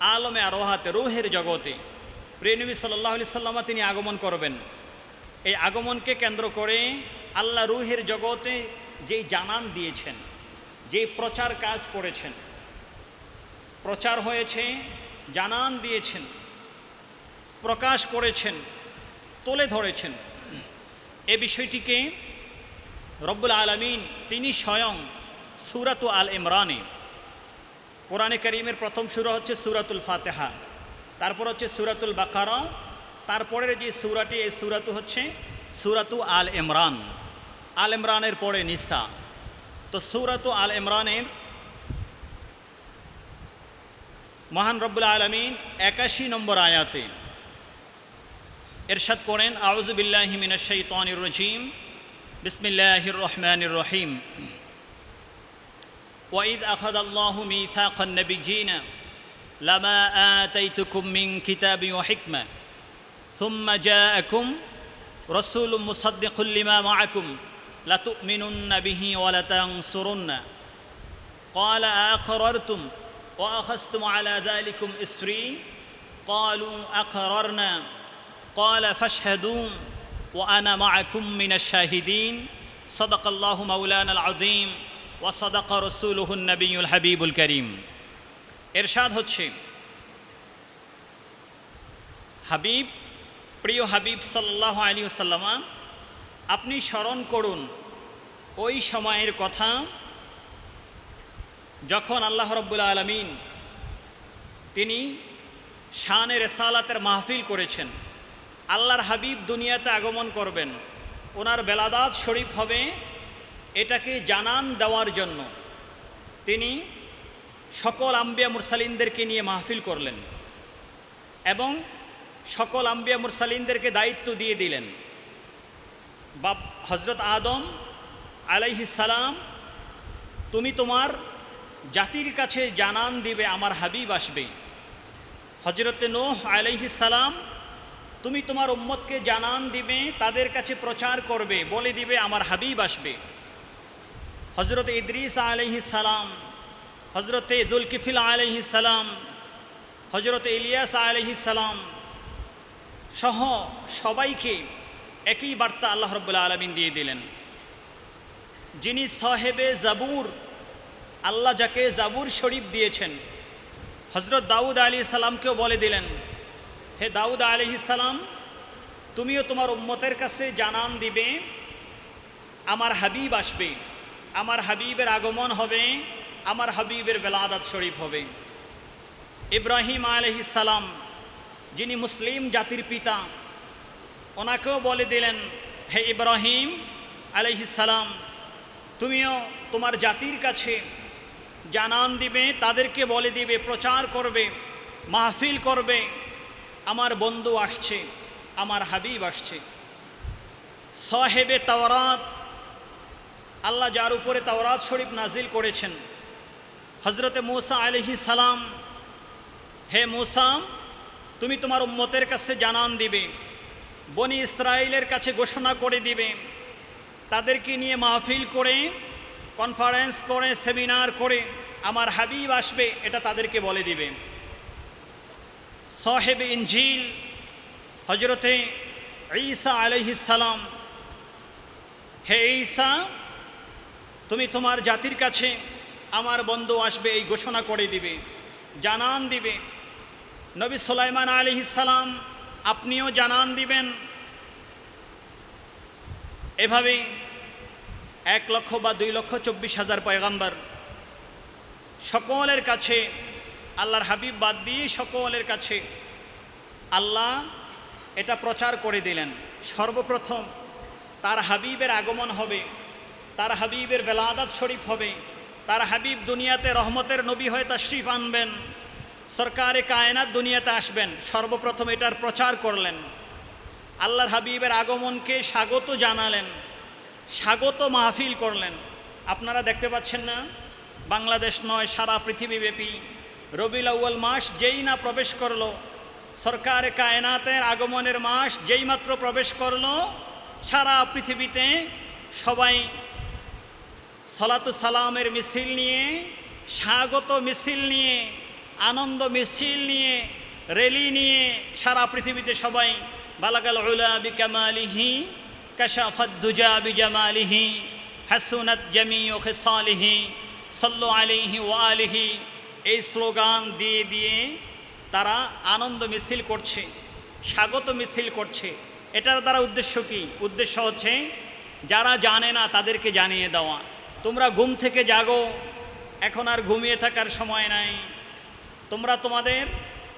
আলমে আরোহাতে, রুহের জগতে। প্রিয়নবী সাল্লাহ আলি সাল্লামা তিনি আগমন করবেন। এই আগমনকে কেন্দ্র করে আল্লাহ রুহের জগতে যেই জানান দিয়েছেন, যেই প্রচার কাজ করেছেন, প্রচার হয়েছে, জানান দিয়েছেন, প্রকাশ করেছেন, তুলে ধরেছেন। এ বিষয়টিকে রব্বুল আলমিন তিনি স্বয়ং সুরাত আল ইমরানে কোরআনে করিমের প্রথম সুরা হচ্ছে সুরাতুল ফাতেহা, তারপর হচ্ছে সুরাতুল বাকারা, তারপরের যে সুরাটি, এই সুরাতু হচ্ছে সুরাতু আল ইমরান। আল ইমরানের পরে নিসা তো সুরাতু আল ইমরানের মহান রব্বুল আলমিন একাশি নম্বর আয়াতে এরশাদ করেন আউজুবিল্লাহি মিনাশ শাইতানির রাজিম। বিসমিল্লাহির রহমানির রহিম। وإذ أخذ الله ميثاق النبيين لما آتيتكم من كتاب وحكمة ثم جاءكم رسول مصدق لما معكم لتؤمنن به ولتنصرن قال أقررتم وأخذتم على ذلكم إسري قالوا أقررنا قال فاشهدوا وأنا معكم من الشاهدين صدق الله مولانا العظيم ওয়াসাদাকা রসুলহুন নবীল হাবিবুল করিম। এরশাদ হচ্ছে, হাবিব, প্রিয় হাবিব সাল্লাহ আলী সাল্লামা আপনি স্মরণ করুন ওই সময়ের কথা যখন আল্লাহ রব্বুল আলমিন তিনি শানে রেসালাতের মাহফিল করেছেন। আল্লাহর হাবিব দুনিয়াতে আগমন করবেন। ওনার বেলাদাত শরীফ হবে এটাকে জানান দেওয়ার জন্য তিনি সকল আম্বিয়া মুরসালিনদেরকে নিয়ে মাহফিল করলেন এবং সকল আম্বিয়া মুরসালিনদেরকে দায়িত্ব দিয়ে দিলেন। বা হজরত আদম সালাম, তুমি তোমার জাতির কাছে জানান দিবে, আমার হাবিব আসবে। হজরতে নোহ সালাম, তুমি তোমার উম্মতকে জানান দিবে, তাদের কাছে প্রচার করবে, বলে দিবে, আমার হাবিব আসবে। হজরত ইদ্রিস আলহি সালাম হজরত দুলকিফিল আলহি সালাম হজরত ইলিয়াস আলহি সালাম সহ সবাইকে একই বার্তা আল্লাহ রব্বুল্লা আলমিন দিয়ে দিলেন। যিনি সাহেবে জাবুর, আল্লাহ যাকে জাবুর শরীফ দিয়েছেন হজরত দাউদ আলী সালামকেও বলে দিলেন, হে দাউদ আলহি সালাম, তুমিও তোমার উম্মতের কাছে জানান দিবে, আমার হাবিব আসবে। আমার হাবিবের আগমন হবে, আমার হাবিবের বেলাদাত শরীফ হবে। ইব্রাহিম সালাম, যিনি মুসলিম জাতির পিতা, ওনাকেও বলে দিলেন, হে ইব্রাহিম সালাম, তুমিও তোমার জাতির কাছে জানান দিবে, তাদেরকে বলে দিবে, প্রচার করবে, মাহফিল করবে। আমার বন্ধু আসছে, আমার হাবিব আসছে। সাহেবে তাওরাত আল্লাহ যার উপরে তাওরাত শরীফ নাজিল করেছেন। হজরতে মৌসা আলহি সালাম, হে মৌসাম তুমি তোমার উম্মতের কাছে জানান দিবে, বনি ইসরায়েলের কাছে ঘোষণা করে দিবে। তাদেরকে নিয়ে মাহফিল করে কনফারেন্স করে সেমিনার করে আমার হাবিব আসবে, এটা তাদেরকে বলে দিবে। সাহেব ইঞ্জিল হজরতে ঈসা আলহিস সালাম, হে ঈসা তুমি তোমার জাতির কাছে আমার বন্ধু আসবে, এই ঘোষণা করে দিবে, জানান দিবে। নবী সোলাইমান আলি সালাম আপনিও জানান দিবেন। এভাবে এক লক্ষ বা দুই লক্ষ চব্বিশ হাজার পয়গাম্বার সকলের কাছে, আল্লাহর হাবিব বাদ দিয়ে সকলের কাছে আল্লাহ এটা প্রচার করে দিলেন। সর্বপ্রথম তার হাবিবের আগমন হবে। তার হাবিবের বেলাদাত শরীফ হবে। তার হাবিব দুনিয়াতে রহমতের নবী হয়ে তাশরিফ আনবেন। সরকারে কায়নাত দুনিয়াতে আসবেন। সর্বপ্রথম এটার প্রচার করলেন। আল্লাহর হাবিবের আগমনকে স্বাগত জানালেন। স্বাগত মাহফিল করলেন। আপনারা দেখতে পাচ্ছেন না? বাংলাদেশ নয়, সারা পৃথিবীব্যাপী। রবিল আউ্য়াল মাস যেই না প্রবেশ করল, সরকার কায়নাতের আগমনের মাস যেই মাত্র প্রবেশ করল, সারা পৃথিবীতে সবাই সালাতু সালামের মিছিল নিয়ে, স্বাগত মিছিল নিয়ে, আনন্দ মিছিল নিয়ে, রেলি নিয়ে সারা পৃথিবীতে সবাই, বালাগাল উলা বিকামালিহি কাশাফাদ্দুজা বিজামালিহি, হাসুনাত জামি ও খেসালিহি, সল্লু আলিহি ও আলিহি, এই স্লোগান দিয়ে দিয়ে তারা আনন্দ মিছিল করছে, স্বাগত মিছিল করছে। এটার দ্বারা উদ্দেশ্য কি? উদ্দেশ্য হচ্ছে, যারা জানে না তাদেরকে জানিয়ে দেওয়া। তোমরা ঘুম থেকে জাগো। এখন আর ঘুমিয়ে থাকার সময় নাই। তোমরা তোমাদের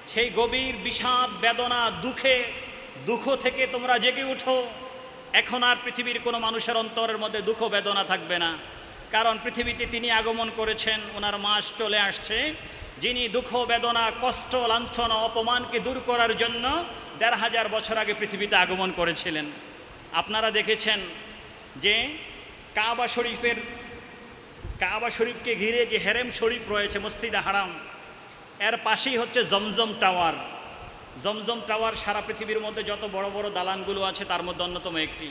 সেই গভীর বিষাদ, বেদনা, দুঃখে, দুঃখ থেকে তোমরা জেগে উঠো। এখন আর পৃথিবীর কোনো মানুষের অন্তরের মধ্যে দুঃখ, বেদনা থাকবে না। কারণ পৃথিবীতে তিনি আগমন করেছেন, ওনার মাস চলে আসছে। যিনি দুঃখ, বেদনা, কষ্ট, লাঞ্ছনা, অপমানকে দূর করার জন্য দেড় হাজার বছর আগে পৃথিবীতে আগমন করেছিলেন। আপনারা দেখেছেন যে কাবা শরীফের কাবা শরীফকে ঘিরে যে হেরেম শরীফ রয়েছে, মসজিদে হারাম, এর পাশেই হচ্ছে জমজম টাওয়ার। জমজম টাওয়ার সারা পৃথিবীর মধ্যে যত বড় বড় দালানগুলো আছে, তার মধ্যে অন্যতম একটি,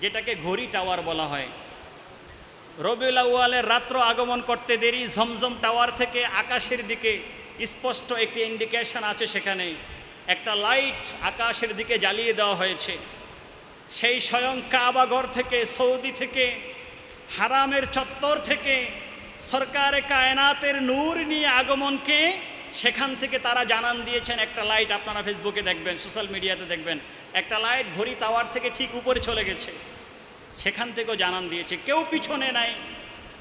যেটাকে ঘড়ি টাওয়ার বলা হয়। রবিউল আউয়ালের রাত্র আগমন করতে দেরি ঝমঝম টাওয়ার থেকে আকাশের দিকে স্পষ্ট একটি ইন্ডিকেশন আছে সেখানে। একটা লাইট আকাশের দিকে জ্বালিয়ে দেওয়া হয়েছে। সেই স্বয়ং কাবাঘর থেকে, সৌদি থেকে হারামের চত্বর থেকে সরকারে কায়নাতের নূর নিয়ে আগমনকে সেখান থেকে তারা জানান দিয়েছেন। একটা লাইট আপনারা ফেসবুকে দেখবেন সোশ্যাল মিডিয়াতে দেখবেন। একটা লাইট ঘড়ি টাওয়ার থেকে ঠিক উপরে চলে গেছে। সেখান থেকেও জানান দিয়েছে। কেউ পিছনে নাই।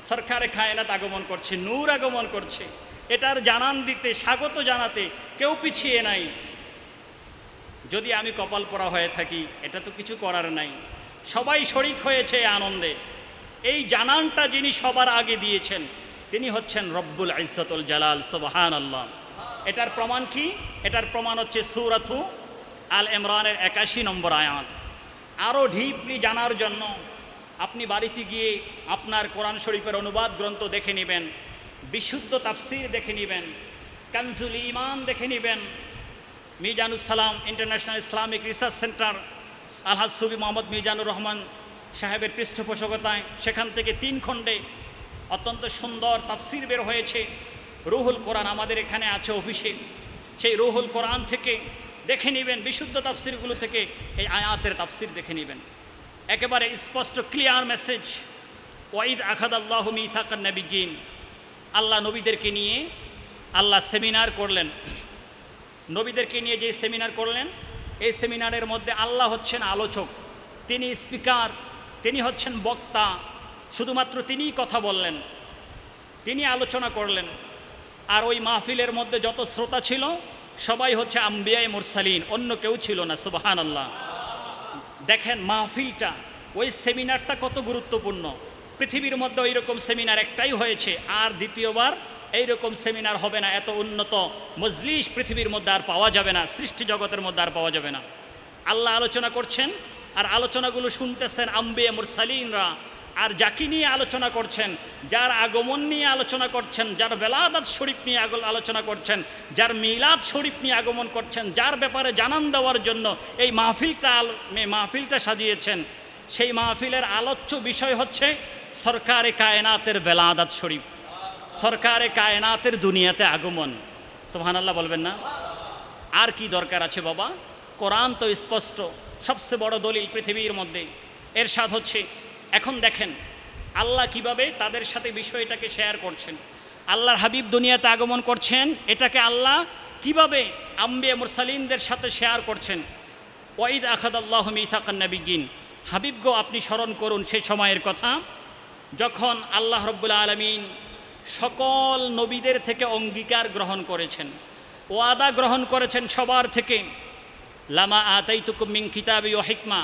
সরকারে কায়নাত আগমন করছে, নূর আগমন করছে। এটার জানান দিতে, স্বাগত জানাতে কেউ পিছিয়ে নাই। যদি আমি কপাল পরা হয়ে থাকি, এটা তো কিছু করার নাই। সবাই শরিক হয়েছে আনন্দে। এই জানানটা যিনি সবার আগে দিয়েছেন, তিনি হচ্ছেন রব্বুল ইজ্জতুল জালাল সুবহান আল্লাহ এটার প্রমাণ কি? এটার প্রমাণ হচ্ছে সুরাথু আল ইমরানের একাশি নম্বর আয়াত। আরও ডিপলি জানার জন্য আপনি বাড়িতে গিয়ে আপনার কোরআন শরীফের অনুবাদ গ্রন্থ দেখে নেবেন, বিশুদ্ধ তাফসির দেখে নেবেন, কানজুল ইমান দেখে নেবেন। Mizanus Salam International Islamic Research Centre আলহাজ সুবি মোহাম্মদ মিজানুর রহমান সাহেবের পৃষ্ঠপোষকতায় সেখান থেকে তিন খণ্ডে অত্যন্ত সুন্দর তাফসির বের হয়েছে। রুহুল কোরআন আমাদের এখানে আছে অফিসে। সেই রুহুল কোরআন থেকে দেখে নেবেন, বিশুদ্ধ তাফসিরগুলো থেকে এই আয়াতের তাফসির দেখে নেবেন। একেবারে স্পষ্ট ক্লিয়ার মেসেজ ওয়াইদ আখাদ আল্লাহ মিথাকান আল্লাহ নবীদেরকে নিয়ে আল্লাহ সেমিনার করলেন। নবীদেরকে নিয়ে যে সেমিনার করলেন, এই সেমিনারের মধ্যে আল্লাহ হচ্ছেন আলোচক। তিনি স্পিকার। তিনি হচ্ছেন বক্তা। শুধুমাত্র তিনিই কথা বললেন। তিনি আলোচনা করলেন। আর ওই মাহফিলের মধ্যে যত শ্রোতা ছিল, সবাই হচ্ছে আম্বিয়ায় মুরসালিন, অন্য কেউ ছিল না সুবাহান আল্লাহ দেখেন মাহফিলটা, ওই সেমিনারটা কত গুরুত্বপূর্ণ। পৃথিবীর মধ্যে ওই রকম সেমিনার একটাই হয়েছে, আর দ্বিতীয়বার এইরকম সেমিনার হবে না, এত উন্নত। মজলিস পৃথিবীর মধ্যে আর পাওয়া যাবে না, সৃষ্টি জগতের মধ্যে আর পাওয়া যাবে না। আল্লাহ আলোচনা করছেন আর আলোচনাগুলো শুনতেছেন আম্বিয়া মুরসালিনরা। আর যাকে নিয়ে আলোচনা করছেন, যার আগমন নিয়ে আলোচনা করছেন, যার বেলাদাত শরীফ নিয়ে আগল আলোচনা করছেন, যার মিলাদ শরীফ নিয়ে আগমন করছেন, যার ব্যাপারে জানান দেওয়ার জন্য এই মাহফিলটা মাহফিলটা সাজিয়েছেন, সেই মাহফিলের আলোচ্য বিষয় হচ্ছে সরকারে কায়নাতের বেলাদাত শরীফ, সরকারে কায়নাতের দুনিয়াতে আগমন। সোহানাল্লাহ বলবেন না? আর কি দরকার আছে বাবা? কোরআন তো স্পষ্ট, সবচেয়ে বড় দলিল পৃথিবীর মধ্যে। এর স্বাদ হচ্ছে, এখন দেখেন, আল্লাহ কীভাবে তাদের সাথে বিষয়টাকে শেয়ার করছেন। আল্লাহর হাবিব দুনিয়াতে আগমন করছেন, এটাকে আল্লাহ কীভাবে আম্বে মুরসালিনদের সাথে শেয়ার করছেন। ওয়াইদ আখাদ আল্লাহ মিথাকান্নাবিগিন হাবিব গো, আপনি স্মরণ করুন সেই সময়ের কথা, যখন আল্লাহ রব্বুল্লা আলমিন সকল নবীদের থেকে অঙ্গীকার গ্রহণ করেছেন। ওয়াদা গ্রহণ করেছেন সবার থেকে। লামা আতাই তুকুমিং কিতাবি ও হিকমা।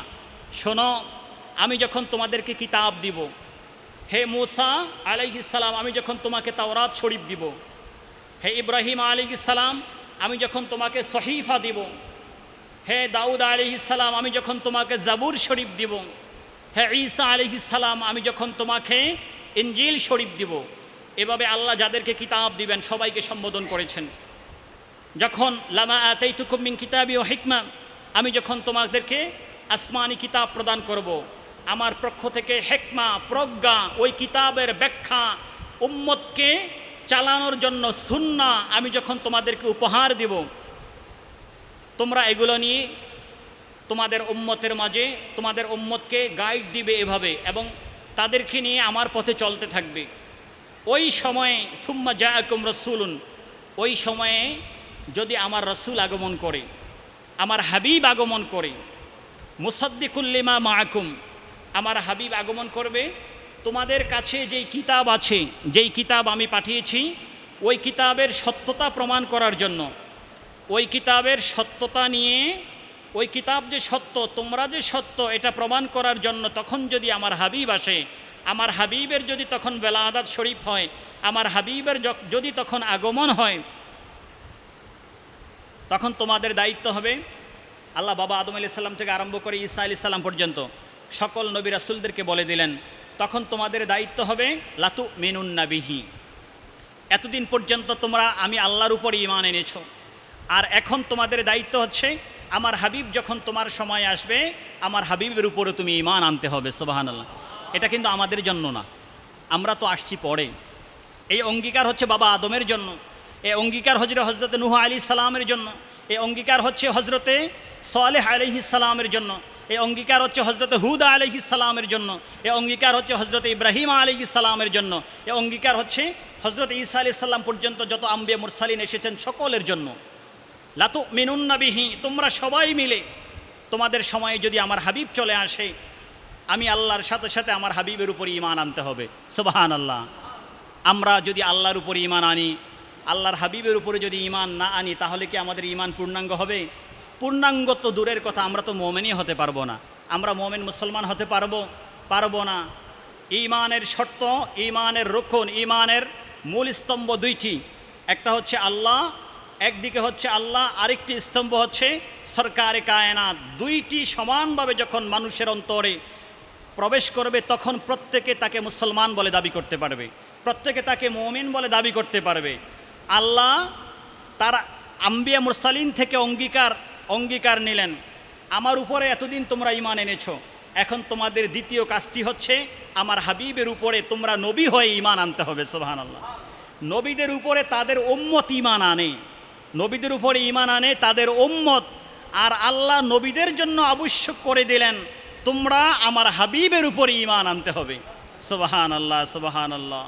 শোনো, আমি যখন তোমাদেরকে কিতাব দিব, হে মুসা আলাইহিসালাম আমি যখন তোমাকে তাওরাত শরীফ দিব, হে ইব্রাহিম আলাইহিসালাম আমি যখন তোমাকে সহিফা দিব, হে দাউদ আলিহিসাল্লাম আমি যখন তোমাকে জাবুর শরীফ দিব, হে ঈসা আলিহিসাল্লাম আমি যখন তোমাকে ইঞ্জিল শরীফ দিব। এভাবে আল্লাহ যাদেরকে কিতাব দিবেন, সবাইকে সম্বোধন করেছেন। যখন লামা আতাই তুকুমিং কিতাবি ও হিকমা, আমি যখন তোমাদেরকে আসমানি কিতাব প্রদান করব। আমার পক্ষ থেকে হেকমা, প্রজ্ঞা, ওই কিতাবের ব্যাখ্যা উম্মতকে চালানোর জন্য সুন্না আমি যখন তোমাদেরকে উপহার দিব, তোমরা এগুলো নিয়ে তোমাদের উম্মতের মাঝে, তোমাদের উম্মতকে গাইড দিবে এভাবে এবং তাদেরকে নিয়ে আমার পথে চলতে থাকবে ওই সময়ে, সুম্মা জায়াকুম রসুলুন, ওই সময়ে যদি আমার রসুল আগমন করে, আমার হাবিব আগমন করে মুসাদ্দিকুল্লিমা মাহকুম আমার হাবিব আগমন করবে, তোমাদের কাছে যেই কিতাব আছে, যেই কিতাব আমি পাঠিয়েছি, ওই কিতাবের সত্যতা প্রমাণ করার জন্য, ওই কিতাবের সত্যতা নিয়ে, ওই কিতাব যে সত্য, তোমরা যে সত্য, এটা প্রমাণ করার জন্য তখন যদি আমার হাবিব আসে, আমার হাবিবের যদি তখন বেলাদাত শরীফ হয়, আমার হাবিবের যদি তখন আগমন হয় তখন তোমাদের দায়িত্ব হবে আল্লাহ বাবা আদম আলি সাল্লাম থেকে আরম্ভ করে ঈসা আলি সাল্লাম পর্যন্ত সকল নবী রাসুলদেরকে বলে দিলেন, তখন তোমাদের দায়িত্ব হবে লাতু মেনুন্নাবিহি এতদিন পর্যন্ত তোমরা আমি আল্লাহর উপর ইমান এনেছো। আর এখন তোমাদের দায়িত্ব হচ্ছে, আমার হাবিব যখন তোমার সময় আসবে, আমার হাবিবের উপরে তুমি ইমান আনতে হবে সোবাহান আল্লাহ এটা কিন্তু আমাদের জন্য না। আমরা তো আসছি পরে। এই অঙ্গীকার হচ্ছে বাবা আদমের জন্য। এই অঙ্গীকার হজরে হজরতে নুহ আলী সালামের জন্য। এই অঙ্গীকার হচ্ছে হজরতে সালেহ আলহি সালামের জন্য। এই অঙ্গীকার হচ্ছে হজরত হুদা আলহি সালামের জন্য। এ অঙ্গীকার হচ্ছে হজরত ইব্রাহিম আলহি সালামের জন্য। এ অঙ্গীকার হচ্ছে হজরত ঈসা আলি সাল্লাম পর্যন্ত যত আম্বিয়া মুরসালিন এসেছেন সকলের জন্য। লাতু মিনুন্নাবিহি তোমরা সবাই মিলে তোমাদের সময়ে যদি আমার হাবিব চলে আসে, আমি আল্লাহর সাথে সাথে আমার হাবিবের উপর ইমান আনতে হবে। সুবাহান আল্লাহ আমরা যদি আল্লাহর উপর ইমান আনি আল্লাহর হাবিবের উপরে যদি ইমান না আনি, তাহলে কি আমাদের ইমান পূর্ণাঙ্গ হবে? পূর্ণাঙ্গ তো দূরের কথা, আমরা তো মোমেনই হতে পারব না। আমরা মোমেন মুসলমান হতে পারব? পারব না। ইমানের শর্ত ইমানের রক্ষণ ইমানের মূল স্তম্ভ দুইটি। একটা হচ্ছে আল্লাহ, একদিকে হচ্ছে আল্লাহ, আরেকটি স্তম্ভ হচ্ছে সরকারে কায়নাত। দুইটি সমানভাবে যখন মানুষের অন্তরে প্রবেশ করবে, তখন প্রত্যেকে তাকে মুসলমান বলে দাবি করতে পারবে। প্রত্যেকে তাকে মমিন বলে দাবি করতে পারবে। আল্লাহ তারা আম্বিয়া মুরসালিন থেকে অঙ্গীকার অঙ্গীকার নিলেন। আমার উপরে এতদিন তোমরা ইমান এনেছ। এখন তোমাদের দ্বিতীয় কাজটি হচ্ছে, আমার হাবিবের উপরে তোমরা নবী হয়ে ইমান আনতে হবে সোহান আল্লাহ নবীদের উপরে তাদের ওম্মত ইমান আনে। নবীদের উপরে ইমান আনে, তাদের ওম্মত আর আল্লাহ নবীদের জন্য আবশ্যক করে দিলেন, তোমরা আমার হাবিবের উপরে ইমান আনতে হবে। সোবাহান আল্লাহ সোবাহান আল্লাহ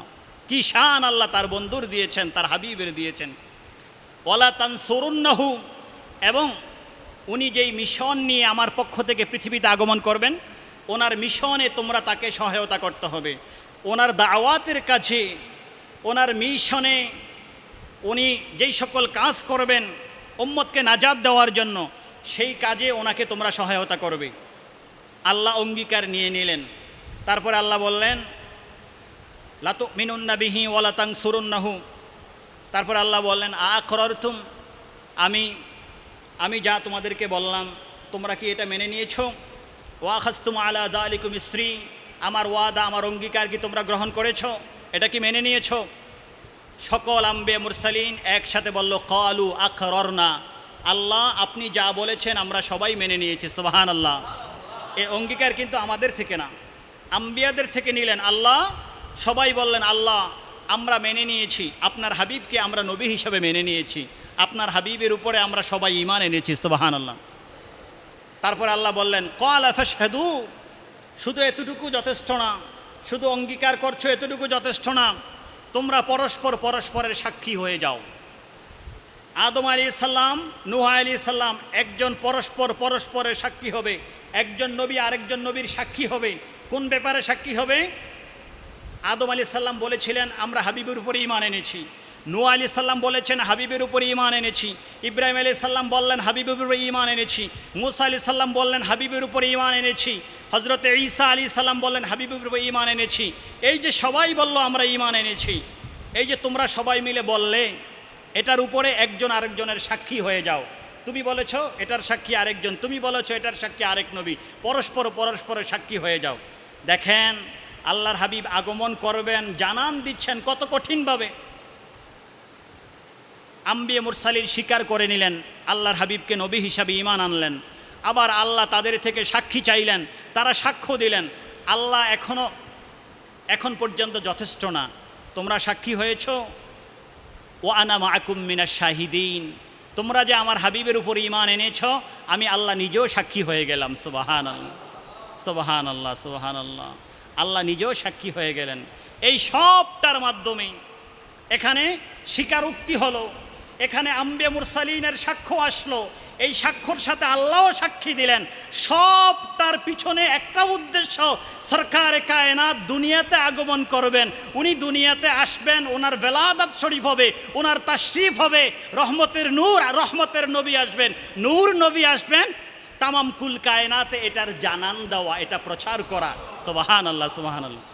কি শান আল্লাহ তার বন্ধুর দিয়েছেন, তার হাবিবের দিয়েছেন। ওলা তান সরুন্নাহু এবং উনি যেই মিশন নিয়ে আমার পক্ষ থেকে পৃথিবীতে আগমন করবেন, ওনার মিশনে তোমরা তাকে সহায়তা করতে হবে। ওনার দাওয়াতের কাছে ওনার মিশনে উনি যেই সকল কাজ করবেন, উম্মতকে নাজাদ দেওয়ার জন্য, সেই কাজে ওনাকে তোমরা সহায়তা করবে। আল্লাহ অঙ্গীকার নিয়ে নিলেন। তারপরে আল্লাহ বললেন লাতু মিনুন্নাবিহি ওয়ালাতাং সুরুন্নাহু তারপর আল্লাহ বললেন আখরতুম আমি আমি যা তোমাদেরকে বললাম, তোমরা কি এটা মেনে নিয়েছো? ওয়াখাস্তুম আলা দালিকুম স্ত্রী আমার ওয়াদা, আমার অঙ্গীকার কি তোমরা গ্রহণ করেছ? এটা কি মেনে নিয়েছো? সকল আম্বে মুরসালিন একসাথে বলল, কালু আখরনা আল্লাহ, আপনি যা বলেছেন আমরা সবাই মেনে নিয়েছি সুবাহান আল্লাহ এই অঙ্গীকার কিন্তু আমাদের থেকে না। আম্বিয়াদের থেকে নিলেন আল্লাহ সবাই বললেন, আল্লাহ, আমরা মেনে নিয়েছি। আপনার হাবিবকে আমরা নবী হিসাবে মেনে নিয়েছি। আপনার হাবিবের উপরে আমরা সবাই ইমান এনেছি সুবাহান আল্লাহ তারপর আল্লাহ বললেন কল হেদু শুধু এতটুকু যথেষ্ট না। শুধু অঙ্গীকার করছ এতটুকু যথেষ্ট না। তোমরা পরস্পর পরস্পরের সাক্ষী হয়ে যাও। আদম আলী সাল্লাম নুহা আলী সাল্লাম একজন পরস্পর পরস্পরের সাক্ষী হবে, একজন নবী আরেকজন নবীর সাক্ষী হবে। কোন ব্যাপারে সাক্ষী হবে? আদম আলী সাল্লাম বলেছিলেন, আমরা হাবিবের উপরে ইমান এনেছি। নুয়া আলী সাল্লাম বলেছেন, হাবিবের উপরে ইমান এনেছি। ইব্রাহিম আলী সাল্লাম বললেন, হাবিবের উপরে ইমান এনেছি। মুসা আলী সাল্লাম বললেন, হাবিবের উপরে ইমান এনেছি। হজরত ঈসা আলী সাল্লাম বললেন, হাবিবের উপরে ইমান এনেছি। এই যে সবাই বলল, আমরা ইমান এনেছি। এই যে তোমরা সবাই মিলে বললে, এটার উপরে একজন আরেকজনের সাক্ষী হয়ে যাও। তুমি বলেছ, এটার সাক্ষী আরেকজন। তুমি বলেছ, এটার সাক্ষী আরেক নবী। পরস্পর পরস্পরের সাক্ষী হয়ে যাও। দেখেন আল্লাহর হাবিব আগমন করবেন, জানান দিচ্ছেন কত কঠিনভাবে। আম্বিয়ে মুরসালির স্বীকার করে নিলেন, আল্লাহর হাবিবকে নবী হিসাবে ইমান আনলেন। আবার আল্লাহ তাদের থেকে সাক্ষী চাইলেন, তারা সাক্ষ্য দিলেন, আল্লাহ এখনও এখন পর্যন্ত যথেষ্ট না। তোমরা সাক্ষী হয়েছ? ও আনা মাকুম মিনা শাহিদিন। তোমরা যে আমার হাবিবের উপর ইমান এনেছ, আমি আল্লাহ নিজেও সাক্ষী হয়ে গেলাম। সুবাহান আল্লাহ সুবাহান আল্লাহ সুবাহান আল্লাহ আল্লাহ নিজেও সাক্ষী হয়ে গেলেন। এই সবটার মাধ্যমে এখানে স্বীকারোক্তি হলো, এখানে আম্বে মুরসালিনের সাক্ষ্য আসলো, এই সাক্ষ্যর সাথে আল্লাহও সাক্ষী দিলেন। সব তার পিছনে একটা উদ্দেশ্য, সরকার কায়নাত দুনিয়াতে আগমন করবেন। উনি দুনিয়াতে আসবেন, ওনার বেলাদাত শরীফ হবে, ওনার তাশরিফ হবে, রহমতের নূর আর রহমতের নবী আসবেন। নূর নবী আসবেন তামাম কুল কায়নাতে এটার জানান দেওয়া এটা প্রচার করা। সোবাহান আল্লাহ সোবাহান আল্লাহ